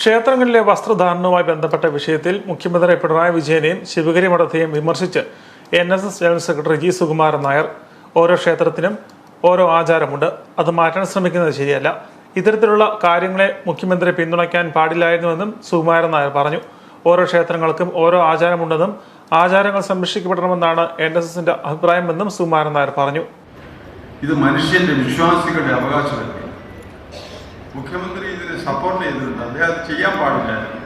ക്ഷേത്രങ്ങളിലെ വസ്ത്രധാരണവുമായി ബന്ധപ്പെട്ട വിഷയത്തിൽ മുഖ്യമന്ത്രി പിണറായി വിജയനെയും ശിവഗിരി മഠത്തെയും വിമർശിച്ച് N S S general secretary G Sukumaran Nair ഓരോ ക്ഷേത്രത്തിനും ഓരോ ആചാരമുണ്ട്. അത് മാറ്റാൻ ശ്രമിക്കുന്നത് ശരിയല്ല. ഇത്തരത്തിലുള്ള കാര്യങ്ങളെ മുഖ്യമന്ത്രി പിന്തുണയ്ക്കാൻ പാടില്ലായിരുന്നുവെന്നും സുകുമാരൻ നായർ പറഞ്ഞു. ഓരോ ക്ഷേത്രങ്ങൾക്കും ഓരോ ആചാരമുണ്ടെന്നും ആചാരങ്ങൾ സംരക്ഷിക്കപ്പെടണമെന്നാണ് എൻ എസ് എസിന്റെ അഭിപ്രായമെന്നും സുകുമാരൻ നായർ പറഞ്ഞു. ഇത് മനുഷ്യന്റെ വിശ്വാസികളുടെ അവകാശമല്ലേ? മുഖ്യമന്ത്രി ഇതിന് സപ്പോർട്ട് ചെയ്തിട്ടുണ്ട് അദ്ദേഹം അത് ചെയ്യാൻ പാടില്ല.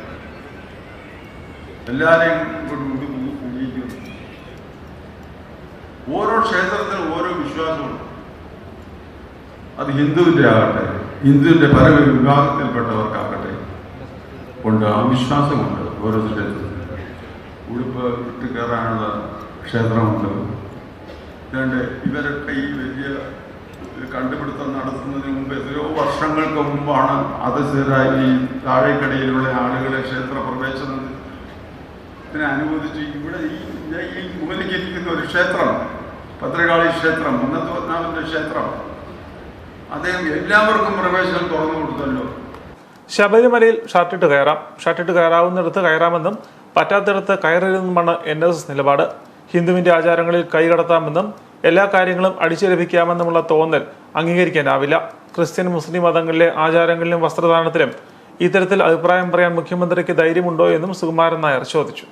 എല്ലാരെയും കൊണ്ട് ഉടി ഉടി- ഓരോ ക്ഷേത്രത്തിനും ഓരോ വിശ്വാസമുണ്ട്. അത് ഹിന്ദുവിന്റെ ആകട്ടെ ഹിന്ദുവിന്റെ പല വിഭാഗത്തിൽപ്പെട്ടവർക്കാകട്ടെ ഉണ്ട് ആ വിശ്വാസമുണ്ട് ഓരോ ക്ഷേത്രത്തിലും. ഉടുപ്പ് ഇട്ട് കയറാനുള്ള ക്ഷേത്രമുണ്ട്. ഇതുകൊണ്ട് ഇവരൊക്കെ ഈ വലിയ കണ്ടുപിടുത്തം നടത്തുന്നതിന് മുമ്പ് എത്രയോ വർഷങ്ങൾക്ക് മുമ്പാണ് അത് ഈ താഴേക്കടയിലുള്ള ആളുകളെ ക്ഷേത്ര പ്രവേശനത്തിന് അനുവദിച്ച് ഇവിടെ ഈ ഈ മൂലയ്ക്കിരിക്കുന്ന ഒരു ക്ഷേത്രം പത്രകാളി ക്ഷേത്രം മുന്നത്ത് പത്നാമന്റെ ക്ഷേത്രം അദ്ദേഹം എല്ലാവർക്കും പ്രവേശനം തുറന്നു കൊടുത്തല്ലോ. ശബരിമലയിൽ ഷർട്ടിട്ട് കയറാം. ഷർട്ടിട്ട് കയറാവുന്നിടത്ത് കയറാമെന്നും പറ്റാത്തിടത്ത് കയറരുതെന്നുമാണ് എൻ എസ് എസ് നിലപാട്. ഹിന്ദുവിന്റെ ആചാരങ്ങളിൽ കൈകടത്താമെന്നും എല്ലാ കാര്യങ്ങളും അടിച്ചേൽപ്പിക്കാമെന്നുമുള്ള തോന്നൽ അംഗീകരിക്കാനാവില്ല ക്രിസ്ത്യൻ മുസ്ലിം മതങ്ങളിലെ ആചാരങ്ങളിലും വസ്ത്രധാരണത്തിലും ഇത്തരത്തിൽ അഭിപ്രായം പറയാൻ മുഖ്യമന്ത്രിക്ക് ധൈര്യമുണ്ടോ എന്നും സുകുമാരൻ നായർ ചോദിച്ചു.